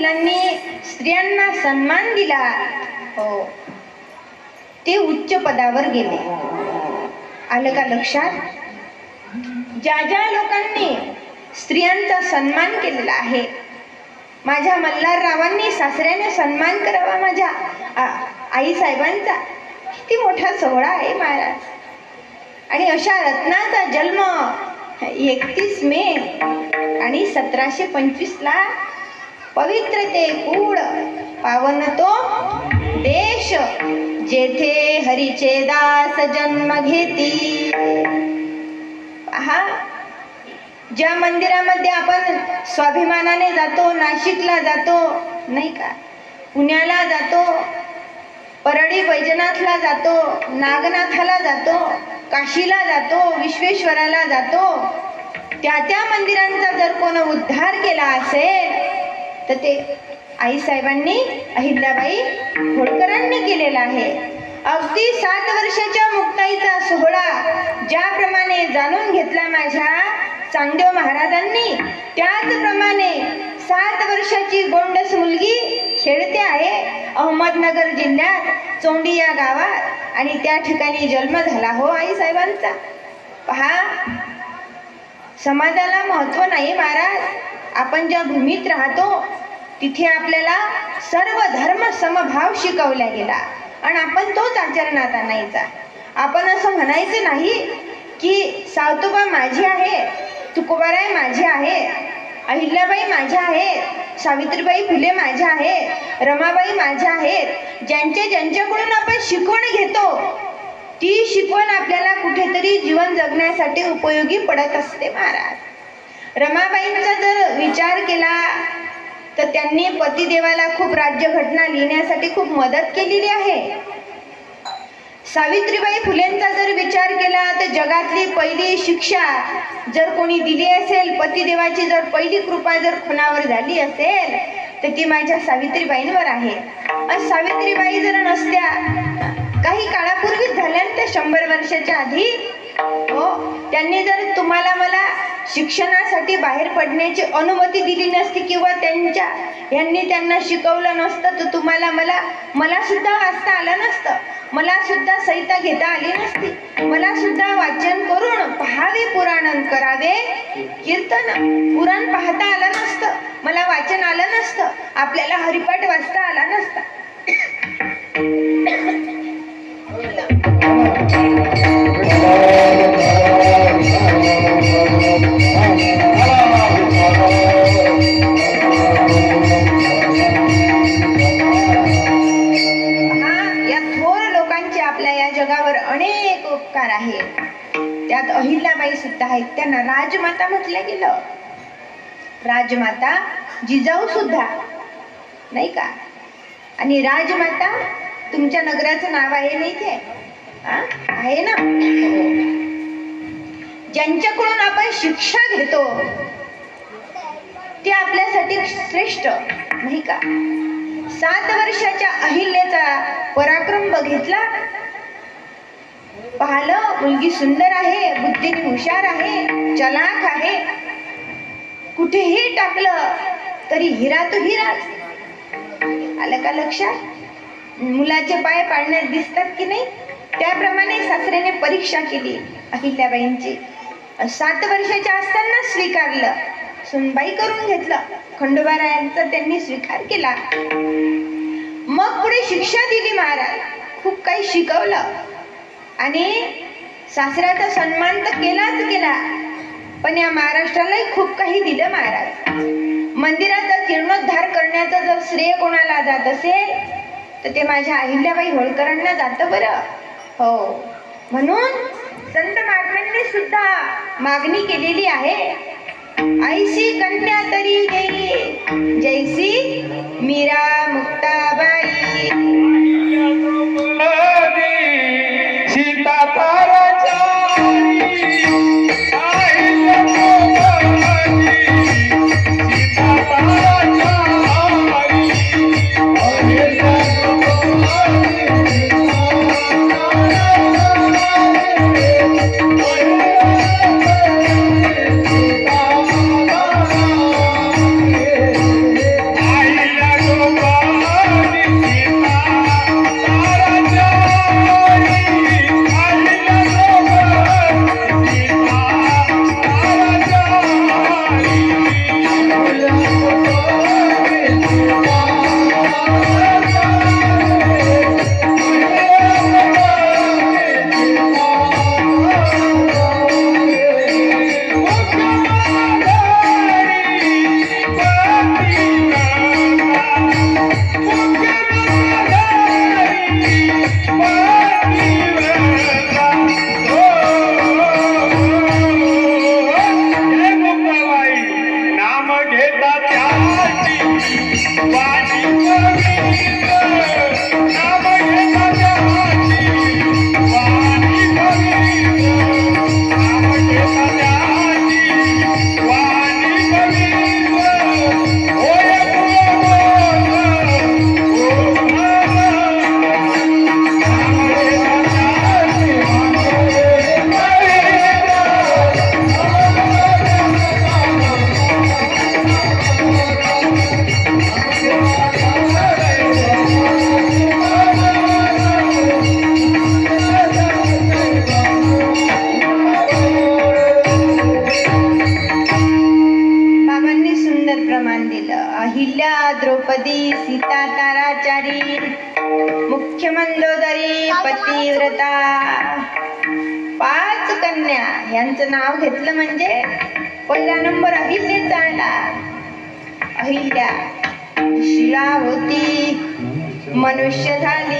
वडिलांनी स्त्रियांना सन्मान दिला. हो. ते उच्च पदावर गेले. आलं का लक्षात? ज्या ज्या लोकांनी स्त्रियांचा सन्मान केलेला आहे माझ्या मल्हाररावांनी सासऱ्याने सन्मान करावा माझ्या आई साहेबांचा किती मोठा सोहळा आहे महाराज. आणि अशा रत्नाचा जन्म एकतीस मे आणि सतराशे पंचवीसला पवित्र ते कूड पावन तो देश जेथे हरीचे दास जन्म घेती. पहा ज्या मंदिरामध्ये आपण स्वाभिमानाने जातो नाशिकला जातो नाही का? पुण्याला जातो परळी वैजनाथला जातो नागनाथाला जातो काशीला जातो विश्वेश्वराला जातो त्या त्या मंदिरांचा जर कोण उद्धार केला असेल तर ते आईसाहेबांनी अहिल्याबाई होळकरांनी केलेला आहे. अगदी सात वर्षाच्या मुक्ताईचा सोहळा ज्याप्रमाणे जाणून घेतला माझ्या चांगदेव महाराजांनी त्याचप्रमाणे सात वर्षाची गोंडस मुलगी खेळते आहे अहमदनगर जिल्ह्यात चोंडी या गावात. आणि त्या ठिकाणी जन्म झाला हो आई साहेबांचा. पहा समाजाला महत्त्व नाही महाराज. आपण ज्या भूमीत राहतो तिथे आपल्याला सर्व धर्म समभाव शिकवला गेला. आणि आपण तोच आचरणात आणायचा. आपण असं म्हणायचं नाही की सावतोबा माझी आहे तुकोबाराय माझी आहे अहिल्याबाई माझ्या आहेत सावित्रीबाई फुले माझ्या आहेत रमाबाई माझ्या आहेत ज्यांच्या ज्यांच्याकडून आपण शिकवण घेतो ती शिकवण आपल्याला कुठेतरी जीवन जगण्यासाठी उपयोगी पडत असते महाराज. रमाबाईंचा जर विचार केला तर त्यांनी पतिदेवाला खूप राज्यघटना लिहिण्यासाठी खूप मदत केलेली आहे. सावित्रीबाई फुलेंचा जर विचार केला तर जगातली पहिली शिक्षा जर कोणी दिली असेल पतिदेवाची जर पहिली कृपा जर खुणावर झाली असेल तर ती माझ्या सावित्रीबाईंवर आहे. आणि सावित्रीबाई जर नसत्या काही काळापूर्वीच झाल्या त्या शंभर वर्षाच्या आधी हो त्यांनी जर तुम्हाला मला शिक्षणासाठी बाहेर पडण्याची अनुमती दिली नसती किंवा त्यांच्या यांनी त्यांना शिकवलं नसतं तर तुम्हाला मला मला सुद्धा वाचता आलं नसतं. मला सुद्धा संहिता घेता आली नसती. मला सुद्धा वाचन करून पहावे पुराण करावे कीर्तन. पुराण पाहता आलं नसतं. मला वाचन आलं नसतं. आपल्याला हरिपाठ वाचता आला नसता. त्यात अहिल्याबाई सुद्धा आहेत. त्यांना राजमाता म्हटलं गेलं. राजमाता जिजाऊ सुद्धा. नाही का? आणि राजमाता तुमच्या नगराचं नाव आहे नाही ते? हा? आहे ना? हो. ज्यांच्याकडून आपण शिक्षा घेतो ते आपल्यासाठी श्रेष्ठ नाही का? सात वर्षाच्या अहिल्याचा पराक्रम बघितला. पाहिलं मुलगी सुंदर आहे बुद्धीने हुशार आहे चलाक आहे. कुठेही टाकलं तरी हिरा. तो हिराच आलं का लक्षात? मुलाचे पाय पाडण्यात दिसतात की नाही? त्याप्रमाणे सासऱ्याने परीक्षा केली अहिल्याबाईंची. सात वर्षाच्या असताना स्वीकारलं. सुनबाई करून घेतलं. खंडोबारायांचा त्यांनी स्वीकार केला. मग पुढे शिक्षा दिली महाराज. खूप काही शिकवलं. आणि सासऱ्याचा सन्मान तर केलाच केला पण या महाराष्ट्रालाही खूप काही दिलं महाराज. मंदिराचा जीर्णोद्धार करण्याचं जर श्रेय कोणाला जात असेल तर ते माझ्या अहिल्याबाई होळकरांना जातं बरं. हो. म्हणून संत महात्म्यांनी सुद्धा मागणी केलेली आहे. ऐशी कन्या तरी पाच कन्या. यांचं नाव घेतलं म्हणजे पहिला नंबर अहिल्याचा आला अहिल्या शिळा होती मनुष्य झाली.